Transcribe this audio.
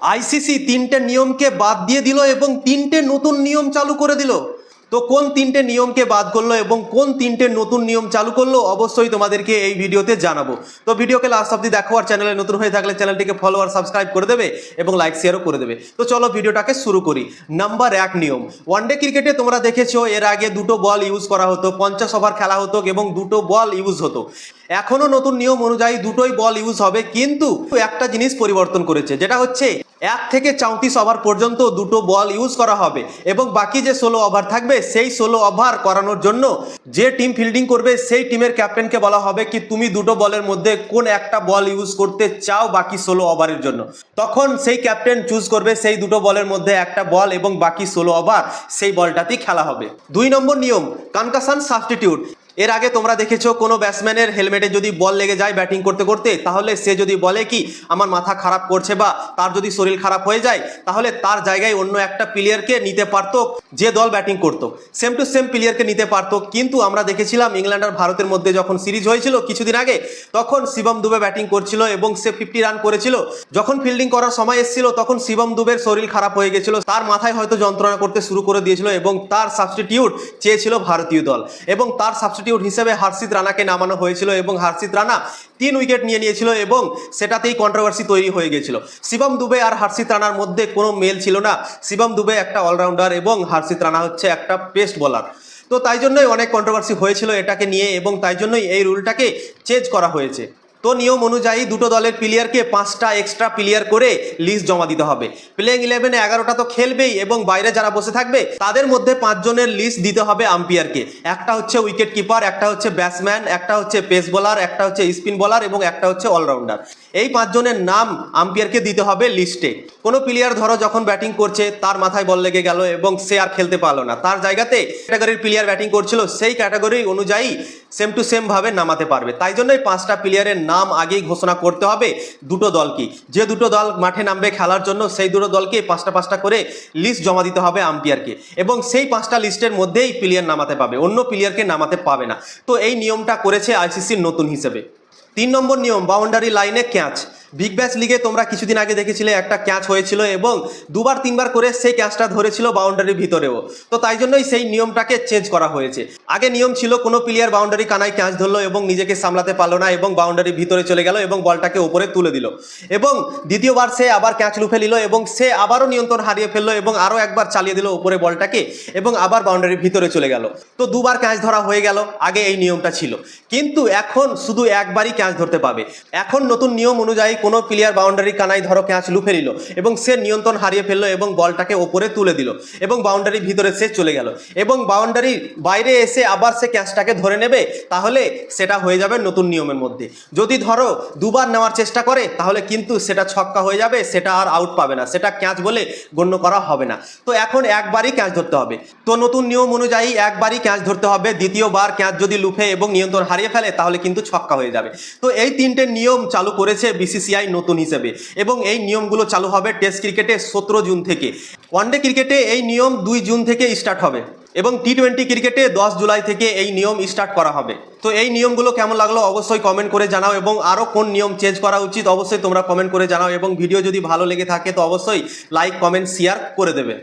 ICC তিনটে নিয়মকে বাদ দিয়ে দিল এবং তিনটে নতুন নিয়ম চালু করে দিল। তো কোন তিনটে নিয়মকে বাদ করল এবং কোন তিনটে নতুন নিয়ম চালু করল অবশ্যই তোমাদেরকে এই ভিডিওতে জানাব। তো ভিডিওকে লাস্ট অব্দি দেখো আর চ্যানেলে নতুন হয়ে থাকলে চ্যানেলটিকে ফলো আর সাবস্ক্রাইব করে দেবে এবং লাইক শেয়ারও করে দেবে। তো চলো ভিডিওটাকে শুরু করি। নাম্বার এক নিয়ম। ওয়ানডে ক্রিকেটে তোমরা দেখেছ এর আগে দুটো বল ইউজ করা হতো, পঞ্চাশ ওভার খেলা হতো এবং দুটো বল ইউজ হতো। এখনও নতুন নিয়ম অনুযায়ী দুটোই বল ইউজ হবে, কিন্তু একটা জিনিস পরিবর্তন করেছে, যেটা হচ্ছে এক থেকে চৌত্রিশ ওভার পর্যন্ত দুটো বল ইউজ করা হবে এবং বাকি যে ষোলো ওভার থাকবে, সেই ষোলো ওভার করানোর জন্য যে টিম ফিল্ডিং করবে, সেই টিমের ক্যাপ্টেনকে বলা হবে কি তুমি দুটো বলের মধ্যে কোন একটা বল ইউজ করতে চাও বাকি ষোলো ওভারের জন্য। তখন সেই ক্যাপ্টেন চুজ করবে সেই দুটো বলের মধ্যে একটা বল এবং বাকি ষোলো ওভার সেই বলটাতেই খেলা হবে। দুই নম্বর নিয়ম কনকাশন সাবস্টিটিউট এর আগে তোমরা দেখেছ কোনো ব্যাটসম্যানের হেলমেটে যদি বল লেগে যায় ব্যাটিং করতে করতে, তাহলে সে যদি বলে কি, আমার মাথা খারাপ করছে বা তার যদি শরীর খারাপ হয়ে যায়, তাহলে তার জায়গায় অন্য একটা প্লেয়ারকে নিতে পারতো যে দল ব্যাটিং করতো। সেম টু সেম প্লেয়ারকে নিতে পারতো। কিন্তু আমরা দেখেছিলাম ইংল্যান্ড আর ভারতের মধ্যে যখন সিরিজ হয়েছিল কিছুদিন আগে, তখন শিবম দুবে ব্যাটিং করছিল এবং সে ফিফটি রান করেছিল। যখন ফিল্ডিং করার সময় এসেছিল, তখন শিবম দুবের শরীর খারাপ হয়ে গেছিল। তার মাথায় হয়তো যন্ত্রণা করতে শুরু করে দিয়েছিল এবং তার সাবস্টিটিউট চেয়েছিল ভারতীয় দল। এবং তার সাবস্টিটিউট হিসেবে হার্ষিত রানাকে নামানো হয়েছিল এবং হার্ষিত রানা তিন উইকেট নিয়ে নিয়েছিল এবং সেটাতেই কন্ট্রোভার্সি তৈরি হয়ে গেছিল। শিবম দুবে আর হার্ষিত রানার মধ্যে কোনো মেল ছিল না। শিবম দুবে একটা অলরাউন্ডার এবং হার্ষিত রানা হচ্ছে একটা পেস্ট বোলার তো তাই জন্যই অনেক কন্ট্রোভার্সি হয়েছিল এটাকে নিয়ে এবং তাই জন্যই এই রুলটাকে চেঞ্জ করা হয়েছে। তো নিয়ম অনুযায়ী দুটো দলের প্লেয়ারকে পাঁচটা এক্সট্রা প্লেয়ার করে লিস্ট জমা দিতে হবে। প্লেইং ইলেভেনে এগারোটা তো খেলবেই এবং বাইরে যারা বসে থাকবে, তাদের মধ্যে পাঁচজনের লিস্ট দিতে হবে আম্পিয়ারকে একটা হচ্ছে উইকেট কিপার একটা হচ্ছে ব্যাটসম্যান একটা হচ্ছে পেস বোলার একটা হচ্ছে স্পিন বোলার এবং একটা হচ্ছে অলরাউন্ডার এই পাঁচজনের নাম আম্পিয়ারকে দিতে হবে লিস্টে কোনো প্লেয়ার ধরো যখন ব্যাটিং করছে, তার মাথায় বল লেগে গেল এবং সে আর খেলতে পারল না। তার জায়গাতে ক্যাটাগরির প্লেয়ার ব্যাটিং করছিল, সেই ক্যাটাগরি অনুযায়ী সেম টু সেম ভাবে নামাতে পারবে। তাই জন্যই পাঁচটা প্লেয়ারের নাম আগেই ঘোষণা করতে হবে দুটো দলকে। যে দুটো দল মাঠে নামবে খেলার জন্য, সেই দুটো দলকে পাঁচটা পাঁচটা করে লিস্ট জমা দিতে হবে আম্পিয়ারকে এবং সেই পাঁচটা লিস্টের মধ্যেই প্লেয়ার নামাতে পাবে, অন্য প্লেয়ারকে নামাতে পাবে না। তো এই নিয়মটা করেছে আইসিসির নতুন হিসেবে। তিন নম্বর নিয়ম বাউন্ডারি লাইনে ক্যাচ বিগ ব্যাচ লিগে তোমরা কিছুদিন আগে দেখেছিলে একটা ক্যাচ হয়েছিল এবং দুবার, তিনবার করে সেই ক্যাচটা ধরেছিল বাউন্ডারির ভিতরেও। তো তাই জন্যই সেই নিয়মটাকে চেঞ্জ করা হয়েছে। আগে নিয়ম ছিল কোনো প্লেয়ার বাউন্ডারি কানায় ক্যাচ ধরলো এবং নিজেকে সামলাতে পারল না এবং বাউন্ডারির ভিতরে চলে গেল এবং বলটাকে উপরে তুলে দিল। এবং দ্বিতীয়বার সে আবার ক্যাচ লুফে নিল এবং সে আবারও নিয়ন্ত্রণ হারিয়ে ফেলল এবং আরও একবার চালিয়ে দিল উপরে বলটাকে এবং আবার বাউন্ডারির ভিতরে চলে গেল। তো দুবার ক্যাচ ধরা হয়ে গেল, আগে এই নিয়মটা ছিল। কিন্তু এখন শুধু একবারই ক্যাচ ধরতে পাবে। এখন নতুন নিয়ম অনুযায়ী কোনো প্লেয়ার বাউন্ডারি কানায় ধরো ক্যাচ লুফে নিল এবং সে নিয়ন্ত্রণ হারিয়ে ফেলল এবং বলটাকে ওপরে তুলে দিল এবং বাউন্ডারির ভিতরে সে চলে গেল এবং বাউন্ডারির বাইরে এসে আবার সে ক্যাচটাকে ধরে নেবে, তাহলে সেটা হয়ে যাবে নতুন নিয়মের মধ্যে। যদি ধরো দুবার নেওয়ার চেষ্টা করে, তাহলে কিন্তু সেটা ছক্কা হয়ে যাবে, সেটা আর আউট পাবে না, সেটা ক্যাচ বলে গণ্য করা হবে না। তো এখন একবারই ক্যাচ ধরতে হবে। তো নতুন নিয়ম অনুযায়ী একবারই ক্যাচ ধরতে হবে, দ্বিতীয়বার ক্যাচ যদি লুফে এবং নিয়ন্ত্রণ হারিয়ে ফেলে, তাহলে কিন্তু ছক্কা হয়ে যাবে। তো এই তিনটে নিয়ম চালু করেছে বিসিসিআই নতুন হিসেবে। এবং এই নিয়মগুলো চালু হবে টেস্ট ক্রিকেটে সতেরো জুন থেকে। ওয়ানডে ক্রিকেটে এই নিয়ম দুই জুন থেকে স্টার্ট হবে। এবং টি টোয়েন্টি ক্রিকেটে দশ জুলাই থেকে এই নিয়ম স্টার্ট করা হবে। তো এই নিয়মগুলো কেমন লাগল অবশ্যই কমেন্ট করে জানাও এবং আরও কোন নিয়ম চেঞ্জ করা উচিত অবশ্যই তোমরা কমেন্ট করে জানাও এবং ভিডিও যদি ভালো লেগে থাকে তো অবশ্যই লাইক কমেন্ট শেয়ার করে দেবে।